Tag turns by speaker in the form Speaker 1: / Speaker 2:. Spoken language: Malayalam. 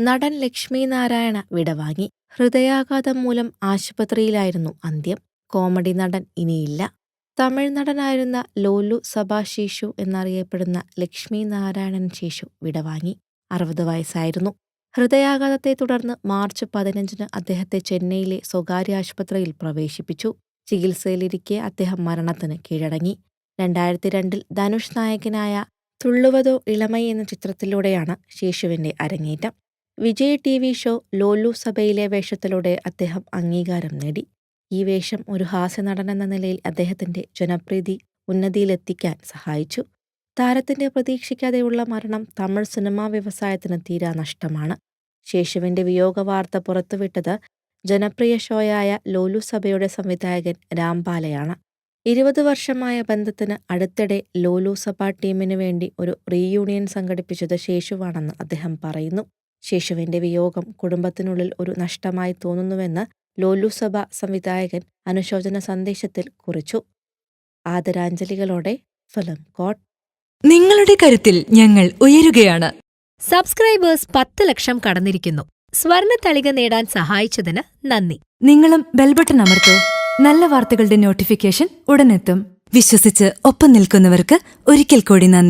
Speaker 1: നടൻ ലക്ഷ്മി നാരായണ വിടവാങ്ങി ഹൃദയാഘാതം മൂലം ആശുപത്രിയിലായിരുന്നു അന്ത്യം. കോമഡി നടൻ ഇനിയില്ല. തമിഴ് നടനായിരുന്ന ലോലു സഭാ ശേഷു എന്നറിയപ്പെടുന്ന ലക്ഷ്മി നാരായണൻ ശേഷു വിടവാങ്ങി അറുപത് വയസ്സായിരുന്നു. ഹൃദയാഘാതത്തെ തുടർന്ന് മാർച്ച് പതിനഞ്ചിന് അദ്ദേഹത്തെ ചെന്നൈയിലെ സ്വകാര്യ ആശുപത്രിയിൽ പ്രവേശിപ്പിച്ചു. ചികിത്സയിലിരിക്കെ അദ്ദേഹം മരണത്തിന് കീഴടങ്ങി. രണ്ടായിരത്തി രണ്ടിൽ ധനുഷ് നായകനായ തുള്ളുവതോ ഇളമൈ എന്ന ചിത്രത്തിലൂടെയാണ് ശേഷുവിന്റെ അരങ്ങേറ്റം. വിജയ് ടി വി ഷോ ലോലു സഭയിലെ വേഷത്തിലൂടെ അദ്ദേഹം അംഗീകാരം നേടി. ഈ വേഷം ഒരു ഹാസ്യനടൻ എന്ന നിലയിൽ അദ്ദേഹത്തിന്റെ ജനപ്രീതി ഉന്നതിയിലെത്തിക്കാൻ സഹായിച്ചു. താരത്തിന്റെ പ്രതീക്ഷിക്കാതെയുള്ള മരണം തമിഴ് സിനിമാ വ്യവസായത്തിന് തീരാ നഷ്ടമാണ്. ശേഷുവിന്റെ വിയോഗ വാർത്ത പുറത്തുവിട്ടത് ജനപ്രിയ ഷോയായ ലോലു സഭയുടെ സംവിധായകൻ രാംപാലയാണ് ഇരുപത് വർഷമായ ബന്ധത്തിന് അടുത്തിടെ ലോലു സഭ ടീമിനു വേണ്ടി ഒരു റീയൂണിയൻ സംഘടിപ്പിച്ചത് ശേഷുവാണെന്ന് അദ്ദേഹം പറയുന്നു. ശേഷുവിന്റെ വിയോഗം കുടുംബത്തിനുള്ളിൽ ഒരു നഷ്ടമായി തോന്നുന്നുവെന്ന് ലോലുസഭ സംവിധായകൻ അനുശോചന സന്ദേശത്തിൽ കുറിച്ചു. ആദരാഞ്ജലികളോടെ ഫിലിം കോട്ട്.
Speaker 2: നിങ്ങളുടെ കരുത്തിൽ ഞങ്ങൾ ഉയരുകയാണ്.
Speaker 3: സബ്സ്ക്രൈബേഴ്സ് പത്ത് ലക്ഷം കടന്നിരിക്കുന്നു. സ്വർണ തളിക നേടാൻ സഹായിച്ചതിന് നന്ദി.
Speaker 2: നിങ്ങളും ബെൽബട്ടൺ അമർത്തോ. നല്ല വാർത്തകളുടെ നോട്ടിഫിക്കേഷൻ ഉടനെത്തും. വിശ്വസിച്ച് ഒപ്പം നിൽക്കുന്നവർക്ക് ഒരിക്കൽ കൂടി നന്ദി.